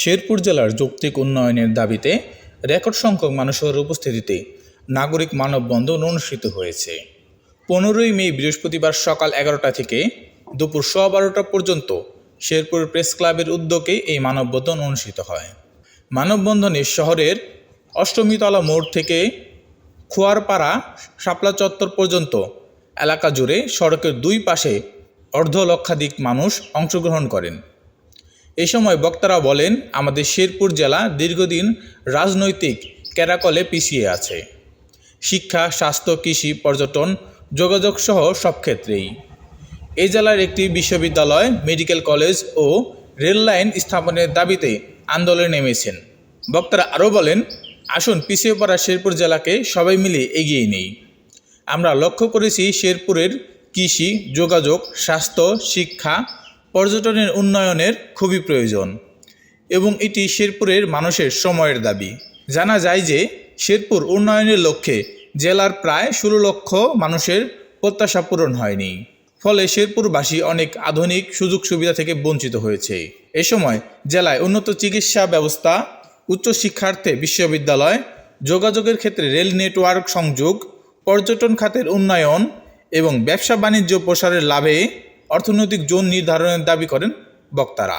শেরপুর জেলার যৌক্তিক উন্নয়নের দাবিতে রেকর্ড সংখ্যক মানুষের উপস্থিতিতে নাগরিক মানববন্ধন অনুষ্ঠিত হয়েছে। পনেরোই মে বৃহস্পতিবার সকাল এগারোটা থেকে দুপুর সোয়া বারোটা পর্যন্ত শেরপুর প্রেস ক্লাবের উদ্যোগে এই মানববন্ধন অনুষ্ঠিত হয়। মানববন্ধনে শহরের অষ্টমীতলা মোড় থেকে খোয়ারপাড়া, শাপলা চত্বর পর্যন্ত এলাকা জুড়ে সড়কের দুই পাশে অর্ধ লক্ষাধিক মানুষ অংশগ্রহণ করেন। এ সময় বক্তারা বলেন, আমাদের শেরপুর জেলা দীর্ঘদিন রাজনৈতিক ক্যারাকলে পিছিয়ে আছে। শিক্ষা, স্বাস্থ্য, কৃষি, পর্যটন যোগাযোগ সহ সব ক্ষেত্রেই। এই জেলার একটি বিশ্ববিদ্যালয়, মেডিকেল কলেজ ও রেল লাইন স্থাপনের দাবিতে আন্দোলনে নেমেছেন। বক্তারা আরও বলেন, আসুন, পিছিয়ে পড়া শেরপুর জেলাকে সবাই মিলে এগিয়ে নেই। আমরা লক্ষ্য করেছি শেরপুরের কৃষি, যোগাযোগ, স্বাস্থ্য, শিক্ষা পর্যটনের উন্নয়নের খুবই প্রয়োজন এবং এটি শেরপুরের মানুষের সময়ের দাবি। জানা যায় যে, শেরপুর উন্নয়নের লক্ষ্যে জেলার প্রায় ষোলো লক্ষ মানুষের প্রত্যাশা পূরণ হয়নি। ফলে শেরপুরবাসী অনেক আধুনিক সুযোগ সুবিধা থেকে বঞ্চিত হয়েছে। এ সময় জেলায় উন্নত চিকিৎসা ব্যবস্থা, উচ্চশিক্ষার্থে বিশ্ববিদ্যালয়, যোগাযোগের ক্ষেত্রে রেল নেটওয়ার্ক সংযোগ, পর্যটন খাতের উন্নয়ন এবং ব্যবসা বাণিজ্য প্রসারের লাভে অর্থনৈতিক জোন নির্ধারণের দাবি করেন বক্তারা।